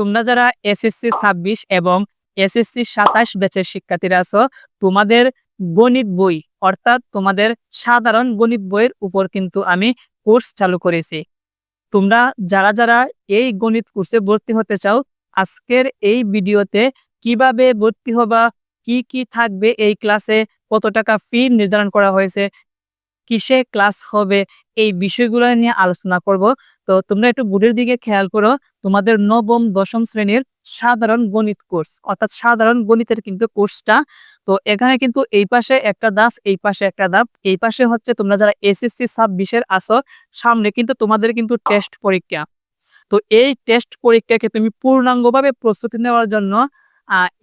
তোমরা যারা এসএসসি ছাব্বিশ এবং এসএসসি সাতাশ ব্যাচের শিক্ষার্থীরা আছো, তোমাদের গণিত বই, অর্থাৎ তোমাদের সাধারণ গণিত বইয়ের উপর কিন্তু আমি কোর্স চালু করেছি। তোমরা যারা যারা এই গণিত কোর্সে ভর্তি হতে চাও, আজকের এই ভিডিওতে কীভাবে ভর্তি হবা, কি কি থাকবে, এই ক্লাসে কত টাকা ফি নির্ধারণ করা হয়েছে কিসে ক্লাস হবে, এই বিষয়গুলো নিয়ে আলোচনা করব। তো তোমরা একটু বোর্ডের দিকে খেয়াল করো, তোমাদের নবম, দশম শ্রেণির সাধারণ গণিত কোর্স, অর্থাৎ সাধারণ গণিতের কিন্তু কোর্সটা। তো এখানে কিন্তু এই পাশে একটা দাফ, এই পাশে একটা দাফ, এই পাশে হচ্ছে তোমরা যারা এসএসসি ছাব্বিশের আসো সামনে কিন্তু তোমাদের কিন্তু টেস্ট পরীক্ষা। তো এই টেস্ট পরীক্ষাকে তুমি পূর্ণাঙ্গভাবে প্রস্তুতি নেওয়ার জন্য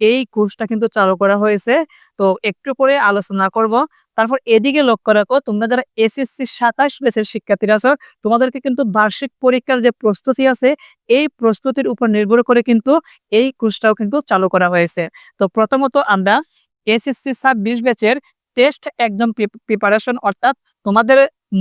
এই কোর্সটা কিন্তু চালু করা হয়েছে। তো একটু পরে আলোচনা করব। তারপর এদিকে লক্ষ্য রাখো, তোমরা যারা এসএসসি সাতাশ বেসের শিক্ষার্থীরা আছো, তোমাদেরকে কিন্তু বার্ষিক পরীক্ষার যে প্রস্তুতি আছে, এই প্রস্তুতির উপর নির্ভর করে কিন্তু এই কোর্সটাও কিন্তু চালু করা হয়েছে। তো প্রথমত আমরা এসএসসি ছাব্বিশ বেচের টেস্ট একদম প্রিপারেশন অর্থাৎ তোমাদের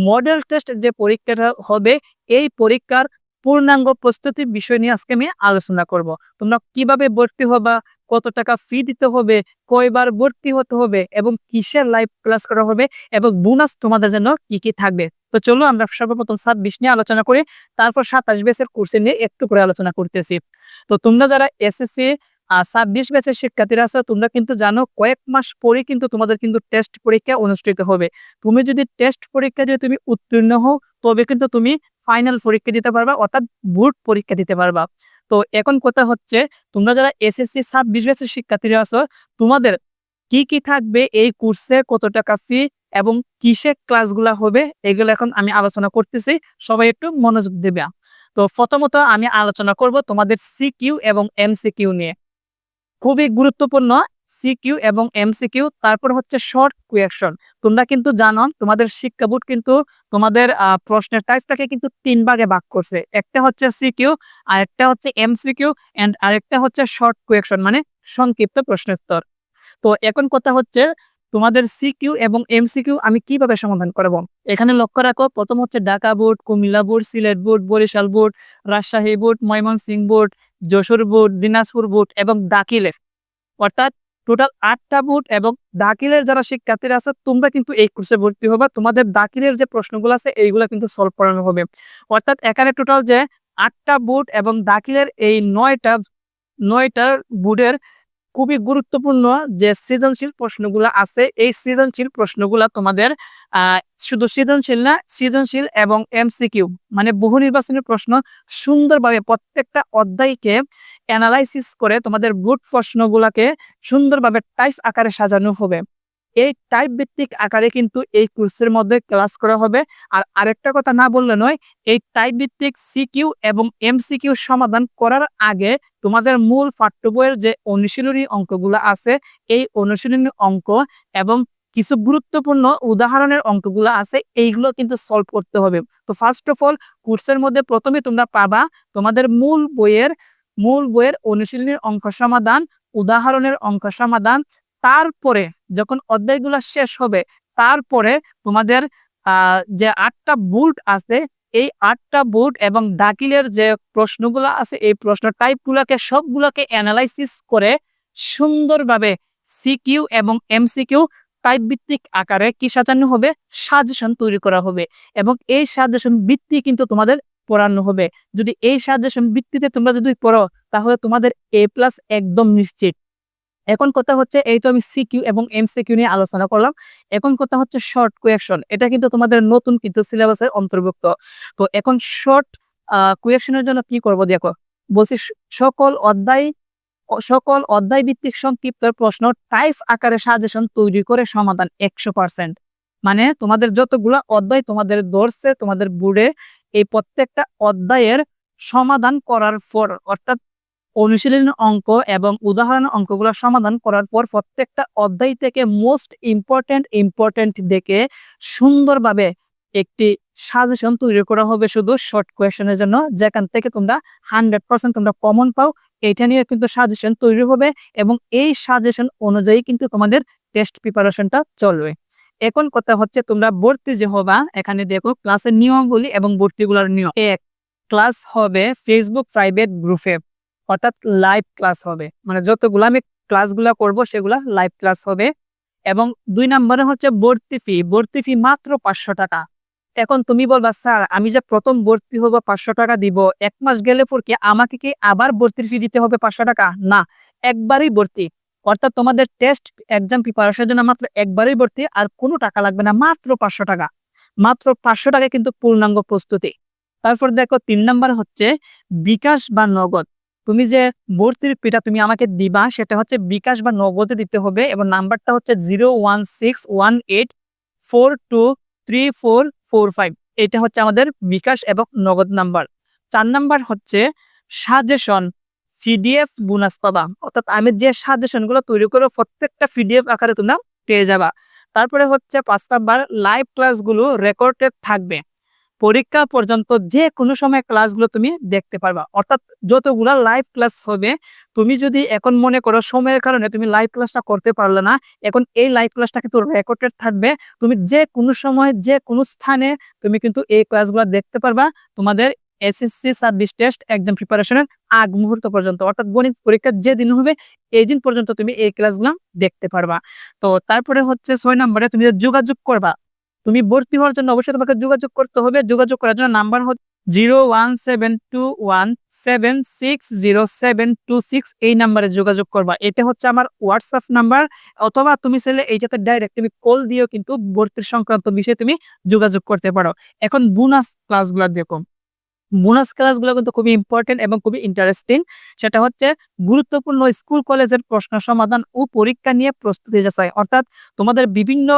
মডেল টেস্ট যে পরীক্ষাটা হবে, এই পরীক্ষার পূর্ণাঙ্গ প্রস্তুতির বিষয় নিয়ে আজকে আমি আলোচনা করব। তোমরা কীভাবে ভর্তি হবা কত টাকা ফি দিতে হবে, কয়বার ভর্তি হতে হবে এবং কিসের লাইভ ক্লাস করা হবে এবং বোনাস তোমাদের জন্য কি কি থাকবে। তো চলো আমরা সর্বপ্রথম ছাব্বিশ নিয়ে আলোচনা করি, তারপর সাতাশ বেসের কোর্সে নিয়ে একটু করে আলোচনা করতেছি। তো তোমরা যারা এসএসসি আর ছাব্বিশ ব্যাচের শিক্ষার্থীরা আছো, তোমরা কিন্তু জানো কয়েক মাস পরে কিন্তু তোমাদের কিন্তু টেস্ট পরীক্ষা অনুষ্ঠিত হবে। তুমি যদি টেস্ট পরীক্ষা দিয়ে তুমি উত্তীর্ণ হও, তবে কিন্তু তুমি ফাইনাল পরীক্ষা দিতে পারবা, অর্থাৎ বোর্ড পরীক্ষা দিতে পারবা। তো এখন কথা হচ্ছে, তোমরা যারা এসএসসি ছাব্বিশ ব্যাচের শিক্ষার্থীরা আছো, তোমাদের কি কি থাকবে এই কোর্সে কত টাকা ফি এবং কিসে ক্লাসগুলা হবে, এগুলো এখন আমি আলোচনা করতেছি, সবাই একটু মনোযোগ দেবে। তো প্রথমত আমি আলোচনা করব তোমাদের সিকিউ এবং এমসিকিউ নিয়ে। খুবই গুরুত্বপূর্ণ সিকিউ এবং এমসিকিউ তারপর হচ্ছে শর্ট কুয়েকশন তোমরা কিন্তু জানো, তোমাদের শিক্ষা বোর্ড কিন্তু তোমাদের প্রশ্নের টাইপটাকে কিন্তু তিন ভাগে ভাগ করছে। একটা হচ্ছে সিকিউ আর একটা হচ্ছে এমসিকিউ অ্যান্ড আরেকটা হচ্ছে শর্ট কুয়েকশন মানে সংক্ষিপ্ত প্রশ্নোত্তর। তো এখন কথা হচ্ছে, তোমাদের সিকিউ এবং এমসিকিউ আমি কীভাবে সমাধান করব? এখানে লক্ষ্য রাখো, প্রথম হচ্ছে Dhaka board Comilla board Sylhet board Barisal board Rajshahi board Mymensingh board Jessore board Dinajpur board এবং দাখিলের অর্থাৎ টোটাল আটটা বোর্ড এবং দাখিলের যারা শিক্ষার্থীরা আছে, তোমরা কিন্তু এই কোর্সে ভর্তি হবা। তোমাদের দাখিলের যে প্রশ্নগুলো আছে, এইগুলো কিন্তু সলভ করানো হবে। অর্থাৎ এখানে টোটাল যে আটটা বুট এবং দাখিলের এই নয়টা নয়টা বোর্ডের খুবই গুরুত্বপূর্ণ যে সৃজনশীল প্রশ্নগুলো আছে, এই সৃজনশীল প্রশ্নগুলো তোমাদের শুধু সৃজনশীল না, সৃজনশীল এবং এমসিকিউ মানে বহু নির্বাচনী প্রশ্ন সুন্দরভাবে প্রত্যেকটা অধ্যায়কে অ্যানালাইসিস করে তোমাদের বুট প্রশ্নগুলোকে সুন্দরভাবে টাইপ আকারে সাজানো হবে। এই টাইপ ভিত্তিক আকারে কিন্তু এই কোর্সের মধ্যে ক্লাস করা হবে। আর আরেকটা কথা না বললে নয়, এই টাইপ ভিত্তিক সিকিউ এবং এমসিকিউ সমাধান করার আগে তোমাদের মূল পাঠ্য বইয়ের যে অনুশীলনী অঙ্কগুলো আছে, এই অনুশীলনী অঙ্ক এবং কিছু গুরুত্বপূর্ণ উদাহরণের অঙ্কগুলো আছে, এইগুলো কিন্তু সলভ করতে হবে। তো ফার্স্ট অফ অল কোর্সের মধ্যে প্রথমে তোমরা পাবা তোমাদের মূল বইয়ের মূল বইয়ের অনুশীলনীর অঙ্ক সমাধান, উদাহরণের অঙ্ক সমাধান তারপরে যখন অধ্যায়গুলো শেষ হবে, তারপরে তোমাদের যে আটটা বোর্ড আছে, এই আটটা বোর্ড এবং দাখিলের যে প্রশ্নগুলো আছে, এই প্রশ্ন টাইপগুলোকে সবগুলোকে অ্যানালাইসিস করে সুন্দরভাবে সিকিউ এবং এমসিকিউ টাইপ ভিত্তিক আকারে কি সাজানো হবে? সাজেশন তৈরি করা হবে এবং এই সাজেশন ভিত্তি কিন্তু তোমাদের পড়ানো হবে। যদি এই সাজেশন ভিত্তিতে তোমরা যদি পড়ো, তাহলে তোমাদের এ প্লাস একদম নিশ্চিত। এখন কথা হচ্ছে, এই তো আমি সিকিউ এবং এমসিকিউ নিয়ে আলোচনা করলাম। এখন কথা হচ্ছে শর্ট কোয়েকশন এটা কিন্তু তোমাদের নতুন কিন্তু সিলেবাসের অন্তর্ভুক্ত। তো এখন শর্ট কুয়েকশনের জন্য কি করব দেখো, বলছি সকল অধ্যায় সকল অধ্যায় ভিত্তিক সংক্ষিপ্ত প্রশ্ন টাইপ আকারে সাজেশন তৈরি করে সমাধান একশো পার্সেন্ট মানে তোমাদের যতগুলা অধ্যায় তোমাদের ধরছে, তোমাদের বোর্ডে এই প্রত্যেকটা অধ্যায়ের সমাধান করার পর, অর্থাৎ অনুশীলনী অঙ্ক এবং উদাহরণ অঙ্কগুলো সমাধান করার পর প্রত্যেকটা অধ্যায় থেকে মোস্ট ইম্পর্টেন্ট ইম্পর্টেন্ট দেখে সুন্দরভাবে একটি সাজেশন তৈরি করা হবে শুধু শর্ট কোয়েশনের জন্য। যেখান থেকে তোমরা হান্ড্রেড পার্সেন্ট তোমরা কমন পাও, এটা নিয়ে কিন্তু সাজেশন তৈরি হবে এবং এই সাজেশন অনুযায়ী কিন্তু তোমাদের টেস্ট প্রিপারেশনটা চলবে। এখন কথা হচ্ছে তোমরা ভর্তি যে হবা এখানে দেখো ক্লাসের নিয়মগুলি এবং ভর্তিগুলোর নিয়ম। এক ক্লাস হবে ফেসবুক প্রাইভেট গ্রুপে অর্থাৎ লাইভ ক্লাস হবে। মানে যতগুলো আমি ক্লাসগুলো করব, সেগুলা লাইভ ক্লাস হবে। এবং দুই নম্বরে হচ্ছে ভর্তি ফি ভর্তি ফি মাত্র পাঁচশো টাকা। এখন তুমি বলবা, স্যার, আমি যে প্রথম ভর্তি হব পাঁচশো টাকা দিব, এক মাস গেলে পর কি আমাকে কি আবার ভর্তির ফি দিতে হবে পাঁচশো টাকা? না, একবারই ভর্তি। অর্থাৎ তোমাদের টেস্ট এক্সাম প্রিপারেশনের জন্য মাত্র একবারই ভর্তি, আর কোনো টাকা লাগবে না, মাত্র পাঁচশো টাকা। মাত্র পাঁচশো টাকা কিন্তু পূর্ণাঙ্গ প্রস্তুতি। তারপর দেখো, তিন নাম্বার হচ্ছে বিকাশ বা নগদ। তুমি যে ভর্তির ফিটা তুমি আমাকে দিবা, সেটা হচ্ছে বিকাশ বা নগদে দিতে হবে এবং নাম্বারটা হচ্ছে zero one six one eight four two three four four five. এটা হচ্ছে আমাদের বিকাশ এবং নগদ নাম্বার। চার নাম্বার হচ্ছে সাজেশন, পিডিএফ বোনাস পাবা। অর্থাৎ আমি যে সাজেশনগুলো তৈরি করব, প্রত্যেকটা পিডিএফ আকারে তোমরা পেয়ে যাবা। তারপরে হচ্ছে পাঁচ নাম্বার, লাইভ ক্লাসগুলো রেকর্ডেড থাকবে। পরীক্ষা পর্যন্ত যে কোনো সময় ক্লাসগুলো তুমি দেখতে পারবা। অর্থাৎ যতগুলা লাইভ ক্লাস হবে, তুমি যদি এখন মনে করো সময়ের কারণে তুমি লাইভ ক্লাসটা করতে পারলে না, এখন এই লাইভ ক্লাসটা কিন্তু রেকর্ডেড থাকবে। তুমি যে কোনো সময়, যে কোনো স্থানে তুমি কিন্তু এই ক্লাসগুলো দেখতে পারবা। তোমাদের এসএসসি সার্ভিস টেস্ট এক্সাম প্রিপারেশনের আগ মুহূর্ত পর্যন্ত, অর্থাৎ গণিত পরীক্ষা যে দিন হবে, এই দিন পর্যন্ত তুমি এই ক্লাসগুলো দেখতে পারবা। তো তারপরে হচ্ছে ছয় নম্বরে তুমি যোগাযোগ করবা তুমি ভর্তি হওয়ার জন্য অবশ্যই তোমাকে যোগাযোগ করতে হবে। যোগাযোগ করার জন্য নাম্বার হচ্ছে zero one seven two one seven six zero seven two six. এই নাম্বারে যোগাযোগ করবা। এটা হচ্ছে আমার হোয়াটসঅ্যাপ নাম্বার। অথবা তুমি চাইলে এইটাতে ডাইরেক্ট তুমি কল দিয়েও কিন্তু ভর্তির সংক্রান্ত বিষয়ে তুমি যোগাযোগ করতে পারো। এখন বোনাস ক্লাসগুলো দেখো। বোনাস ক্লাসগুলো কিন্তু খুবই ইম্পর্টেন্ট এবং খুবই ইন্টারেস্টিং সেটা হচ্ছে গুরুত্বপূর্ণ স্কুল কলেজের প্রশ্ন সমাধান ও পরীক্ষা নিয়ে প্রস্তুতি যাচাই। অর্থাৎ তোমাদের বিভিন্ন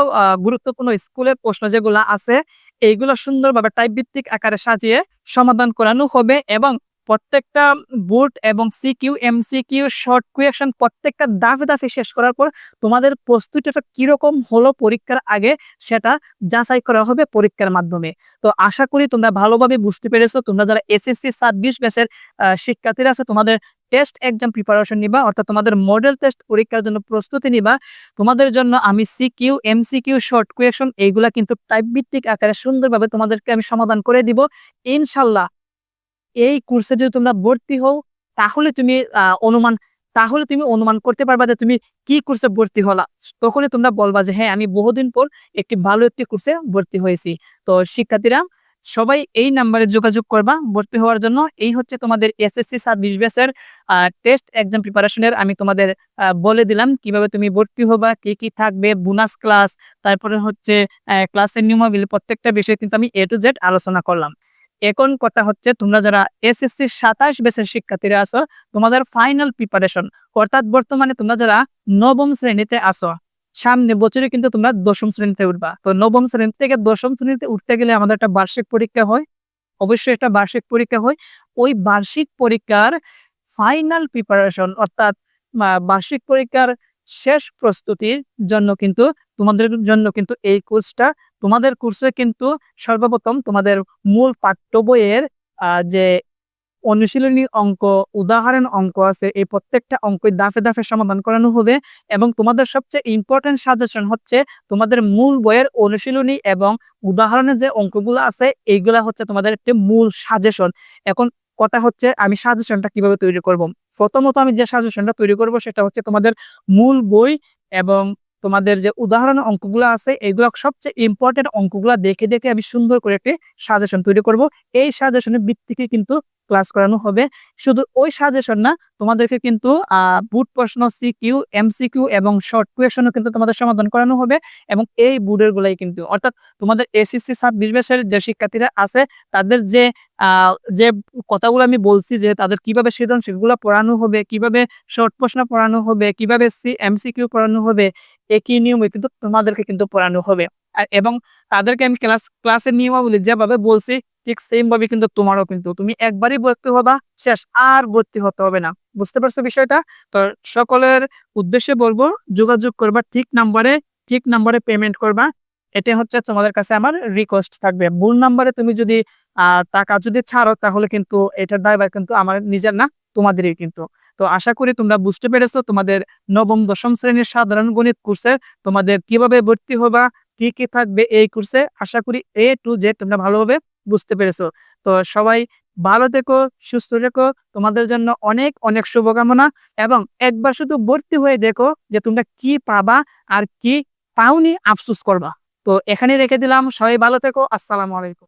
গুরুত্বপূর্ণ স্কুলের প্রশ্ন যেগুলো আছে, এইগুলো সুন্দরভাবে টাইপ ভিত্তিক আকারে সাজিয়ে সমাধান করানো হবে এবং প্রত্যেকটা বোর্ড এবং সিকিউ এমসিকিউ শর্ট কুয়েশন প্রত্যেকটা দাফে দাফে শেষ করার পর তোমাদের প্রস্তুতিটা কীরকম হলো পরীক্ষার আগে সেটা যাচাই করা হবে পরীক্ষার মাধ্যমে। তো আশা করি তোমরা ভালোভাবে বুঝতে পেরেছ। তোমরা যারা এসএসসি ছাব্বিশ ব্যাচের আহ, শিক্ষার্থীরা আছে তোমাদের টেস্ট এক্সাম প্রিপারেশন নিবা অর্থাৎ তোমাদের মডেল টেস্ট পরীক্ষার জন্য প্রস্তুতি নিবা। তোমাদের জন্য আমি সিকিউ এমসিকিউ শর্ট কুয়েশন এইগুলা কিন্তু টাইপ ভিত্তিক আকারে সুন্দরভাবে তোমাদেরকে আমি সমাধান করে দিব। ইনশাল্লাহ এই কোর্সে যদি তোমরা ভর্তি হও, তাহলে তুমি অনুমান, তাহলে তুমি অনুমান করতে পারবা যে তুমি কি কোর্সে ভর্তি হলা। তখনই তোমরা বলবা যে হ্যাঁ আমি বহুদিন পর একটি ভালো একটি কোর্সে ভর্তি হয়েছি। তো শিক্ষার্থীরা, সবাই এই নাম্বারে যোগাযোগ করবা ভর্তি হওয়ার জন্য। এই হচ্ছে তোমাদের এসএসসি সার্ভিস বেসের টেস্ট এক্সাম প্রিপারেশনের আমি তোমাদের বলে দিলাম কীভাবে তুমি ভর্তি হবা, কি কি থাকবে বোনাস ক্লাস তারপরে হচ্ছে ক্লাসের নিয়মাবলী প্রত্যেকটা বিষয় কিন্তু আমি এ টু জেড আলোচনা করলাম। এখন কথা হচ্ছে তোমরা যারা এসএসসি সাতাশ বেসের শিক্ষার্থীরা আছো, তোমাদের ফাইনাল প্রিপারেশন অর্থাৎ বর্তমানে তোমরা যারা নবম শ্রেণীতে আসো সামনে বছরে কিন্তু তোমরা দশম শ্রেণীতে উঠবা। তো নবম শ্রেণি থেকে দশম শ্রেণীতে উঠতে গেলে আমাদের একটা বার্ষিক পরীক্ষা হয়, অবশ্যই একটা বার্ষিক পরীক্ষা হয়। ওই বার্ষিক পরীক্ষার ফাইনাল প্রিপারেশন অর্থাৎ বার্ষিক পরীক্ষার শেষ প্রস্তুতির জন্য কিন্তু, তোমাদের জন্য কিন্তু এই কোর্সটা তোমাদের কোর্সে কিন্তু সর্বপ্রথম তোমাদের মূল পাঠ্য বইয়ের যে অনুশীলনী অঙ্ক, উদাহরণ অঙ্ক আছে, এই প্রত্যেকটা অঙ্কই দাফে দাফে সমাধান করানো হবে এবং তোমাদের সবচেয়ে ইম্পর্টেন্ট সাজেশন হচ্ছে তোমাদের মূল বইয়ের অনুশীলনী এবং উদাহরণের যে অঙ্কগুলো আছে, এইগুলা হচ্ছে তোমাদের একটি মূল সাজেশন এখন কথা হচ্ছে আমি সাজেশনটা কীভাবে তৈরি করব? প্রথমত আমি যে সাজেশনটা তৈরি করব সেটা হচ্ছে তোমাদের মূল বই এবং তোমাদের যে উদাহরণ অঙ্কগুলো আছে, এগুলো সবচেয়ে ইম্পর্টেন্ট অঙ্কগুলো দেখে দেখে আমি সুন্দর করে একটি সাজেশন তৈরি করব। এই সাজেশনের ভিত্তিকে কিন্তু ক্লাস করানো হবে। শুধু ওই সাজেশন না, তোমাদেরকে কিন্তু বুট প্রশ্ন সিকিউ এমসিকিউ এবং শর্ট কুয়েশনও কিন্তু তোমাদের সমাধান করানো হবে এবং এই বুটের গুলাই কিন্তু, অর্থাৎ তোমাদের এসএসসি ছাব্বিশ ব্যাচের যে শিক্ষার্থীরা আছে, তাদের যে যে কথাগুলো আমি বলছি যে তাদের কীভাবে সৃজনশীলগুলো পড়ানো হবে, কীভাবে শর্ট প্রশ্ন পড়ানো হবে, কীভাবে সি এমসিকিউ পড়ানো হবে একই নিয়মে কিন্তু তোমাদেরকে কিন্তু পড়ানো হবে। এবং তাদেরকে আমি ক্লাস, ক্লাসের নিয়মাবলী যেভাবে বলছি, ঠিক সেম ভাবে কিন্তু তোমারও কিন্তু। তুমি একবারই ভর্তি হবা, শেষ আর ভর্তি হতে হবে না। বুঝতে পারছ বিষয়টা? তো সকলের উদ্দেশ্যে বলব, যোগাযোগ করবা, ঠিক নাম্বারে ঠিক নাম্বারে পেমেন্ট করবা। এটা হচ্ছে তোমাদের কাছে আমার রিকোয়েস্ট থাকবে। ভুল নাম্বারে তুমি যদি টাকা যদি ছাড়ো, তাহলে কিন্তু এটার ড্রাইভার কিন্তু আমার নিজের না, তোমাদেরই কিন্তু। তো আশা করি তোমরা বুঝতে পেরেছ তোমাদের নবম, দশম শ্রেণির সাধারণ গণিত কোর্সে তোমাদের কীভাবে ভর্তি হবা, কি কি থাকবে এই কোর্সে আশা করি এ টু জেড তোমরা ভালোভাবে বুঝতে পেরেছ। তো সবাই ভালো থেকো, সুস্থ থেকো। তোমাদের জন্য অনেক অনেক শুভকামনা এবং একবার শুধু ভর্তি হয়ে দেখো যে তোমরা কি পাবা আর কি পাওনি আফসোস করবা। তো এখানে রেখে দিলাম। সবাই ভালো থেকো। আসসালামু আলাইকুম।